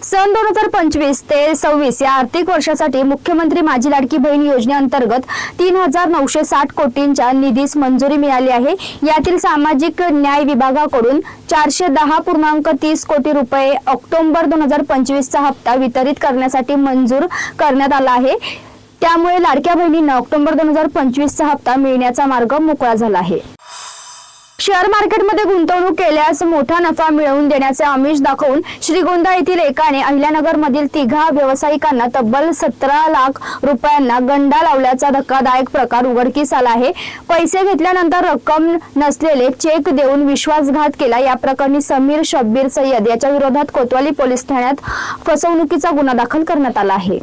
सन दोन हजार पंचवीस ते सव्वीस या आर्थिक वर्षासाठी मुख्यमंत्री माझी लाडकी बहीण योजनेअंतर्गत तीन हजार नऊशे साठ कोटींच्या निधीस मंजुरी मिळाली आहे. यातील सामाजिक न्याय विभागाकडून चारशे दहा पूर्णांक तीस कोटी रुपये ऑक्टोबर दोन हजार पंचवीसचा हप्ता वितरित करण्यासाठी मंजूर करण्यात आला आहे. त्यामुळे लाडक्या बहिणींना ऑक्टोबर दोन हजार पंचवीसचा हप्ता मिळण्याचा मार्ग मोकळा झाला आहे. शेअर मार्केटमध्ये गुंतवणूक केल्यास मोठा नफा मिळवून देण्याचे आमिष दाखवून श्रीगोंदा येथील एकाने अहिल्यानगर मधील तिघा व्यावसायिकांना तब्बल सतरा लाख रुपयांना गंडा लावल्याचा धक्कादायक प्रकार उघडकीस आला आहे. पैसे घेतल्यानंतर रक्कम नसलेले चेक देऊन विश्वासघात केला. या प्रकरणी समीर शब्बीर सय्यद याच्या विरोधात कोतवाली पोलीस ठाण्यात फसवणुकीचा गुन्हा दाखल करण्यात आला आहे.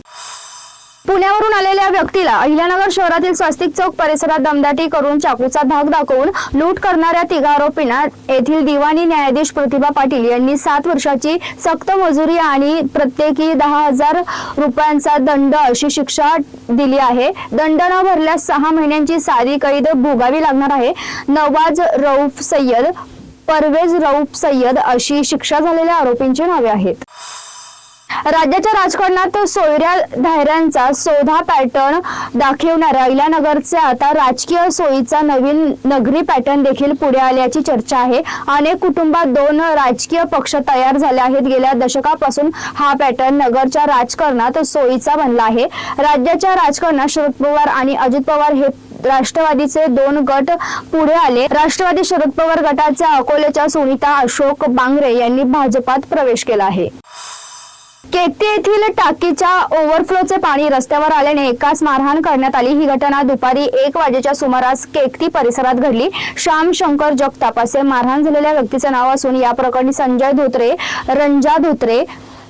पुण्यावरून आलेल्या व्यक्तीला अहिल्यानगर शहरातील स्वस्तिक चौक परिसरात दमदाटी करून चाकूचा धाक दाखवून लूट करणाऱ्या तिघा आरोपींना येथील दिवाणी न्यायाधीश प्रतिभा पाटील यांनी सात वर्षाची सक्त मजुरी आणि प्रत्येकी दहा हजार रुपयांचा दंड अशी शिक्षा दिली आहे. दंड न भरल्यास सहा महिन्यांची सारी कैद भोगावी लागणार आहे. नवाज रऊफ सय्यद परवेज रऊफ सय्यद अशी शिक्षा झालेल्या आरोपींची नावे आहेत. राज्याच्या राजकारणात सोयऱ्या धायऱ्यांचा शोधा पॅटर्न दाखवणाऱ्या इलानगरचे आता राजकीय सोयीचा नवीन नगरी पॅटर्न देखील पुढे आल्याची चर्चा आहे. अनेक कुटुंबात दोन राजकीय पक्ष तयार झाले आहेत. गेल्या दशकापासून हा पॅटर्न नगरच्या राजकारणात सोयीचा बनला आहे. राज्याच्या राजकारणात शरद पवार आणि अजित पवार हे राष्ट्रवादीचे दोन गट पुढे आले. राष्ट्रवादी शरद पवार गटाच्या अकोल्याच्या सुनीता अशोक बांगरे यांनी भाजपात प्रवेश केला आहे. केकते येथील टाकीच्या ओव्हरफ्लोचे पाणी रस्त्यावर आल्याने एकाच मारहाण करण्यात आली. ही घटना दुपारी एक वाजेच्या सुमारास केकती परिसरात घडली. श्याम शंकर जगताप असे मारहाण झालेल्या व्यक्तीचे नाव असून या प्रकरणी संजय धोत्रे रंजा धोत्रे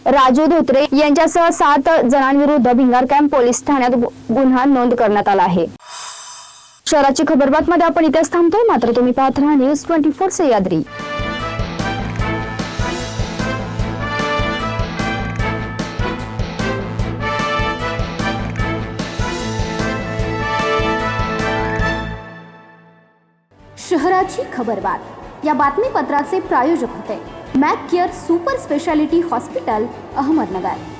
राजू धोत्रे यांच्यासह सात जणांविरुद्ध भिंगार कॅम्प पोलीस ठाण्यात गुन्हा नोंद करण्यात आला आहे. शहराची खबरबात मध्ये आपण इथेच थांबतोय. मात्र तुम्ही पाहत राहा न्यूज ट्वेंटी फोर सह्याद्री शहराची खबरबात या बातमीपत्राचे प्रायोजक होते. Mac Care super speciality hospital Ahmednagar.